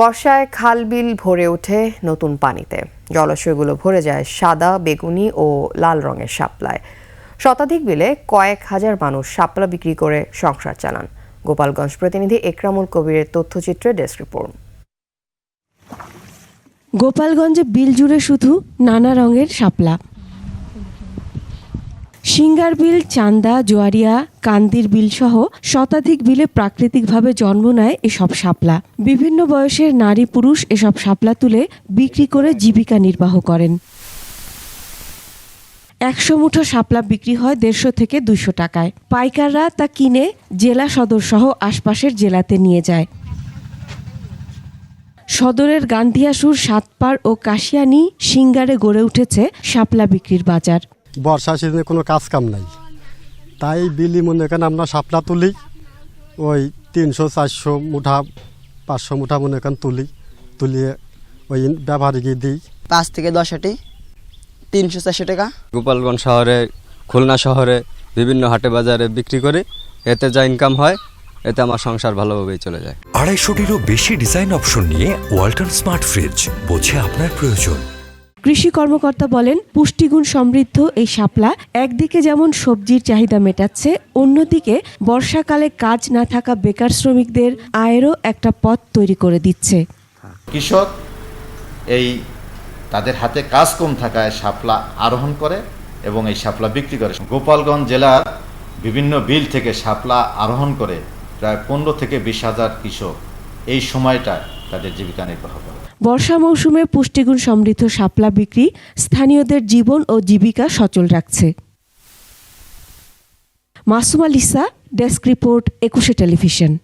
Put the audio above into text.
বর্ষায় খাল বিল ভরে ওঠে নতুন পানিতে। জলাশয়গুলো ভরে যায় সাদা, বেগুনি ও লাল রঙের শাপলায়। শতাধিক বিলে কয়েক হাজার মানুষ শাপলা বিক্রি করে সংসার চালান। গোপালগঞ্জ প্রতিনিধি একরামুল কবিরের তথ্যচিত্রে ডেস্ক রিপোর্ট। গোপালগঞ্জে বিল জুড়ে শুধু নানা রঙের শাপলা। সিঙ্গার বিল, চান্দা, জোয়ারিয়া, কান্দির বিল সহ শতাধিক বিলে প্রাকৃতিকভাবে জন্ম নেয় এসব শাপলা। বিভিন্ন বয়সের নারী পুরুষ এসব শাপলা তুলে বিক্রি করে জীবিকা নির্বাহ করেন। একশো মুঠো শাপলা বিক্রি হয় দেড়শো থেকে দুশো টাকায়। পাইকাররা তা কিনে জেলা সদর সহ আশপাশের জেলাতে নিয়ে যায়। সদরের গান্ধিয়াসুর, সাতপাড় ও কাশিয়ানি সিঙ্গারে গড়ে উঠেছে শাপলা বিক্রির বাজার। বর্ষা সিজনে কোনো কাজ কাম নাই। তাই বিলি মনে করেন আমরা শাপলা তুলি ওই তিনশো চারশো মুঠা পাঁচশো মুঠা মনে করেন তুলি তুলিয়ে ওই ব্যবহারিকে দিই। পাঁচ থেকে দশ আটি তিনশো চারশো টাকা। গোপালগঞ্জ শহরে খুলনা শহরে বিভিন্ন হাটে বাজারে বিক্রি করি এতে যা ইনকাম হয় এতে আমার সংসার ভালোভাবেই চলে যায়। আড়াইশোটিরও বেশি ডিজাইন অপশন নিয়ে ওয়ালটন স্মার্ট ফ্রিজ বোঝে আপনার প্রয়োজন। কৃষি কর্মকর্তা বলেন, পুষ্টিগুণ সমৃদ্ধ এই শাপলা একদিকে যেমন সবজির চাহিদা মেটাচ্ছে, অন্যদিকে বর্ষাকালে কাজ না থাকা বেকার শ্রমিকদের আয়েরও একটা পথ তৈরি করে দিচ্ছে। কৃষক এই তাদের হাতে কাজ কম থাকায় শাপলা আরোহণ করে এবং এই শাপলা বিক্রি করে। গোপালগঞ্জ জেলার বিভিন্ন বিল থেকে শাপলা আরোহণ করে প্রায় পনেরো থেকে বিশ হাজার কৃষক। এই সময়টায় তাদের জীবিকা নির্বাহ করে। বর্ষা মৌসুমে পুষ্টিগুণ সমৃদ্ধ শাপলা বিক্রি স্থানীয়দের জীবন ও জীবিকা সচল রাখছে। Masuma Lisa desk report, Ekushey television.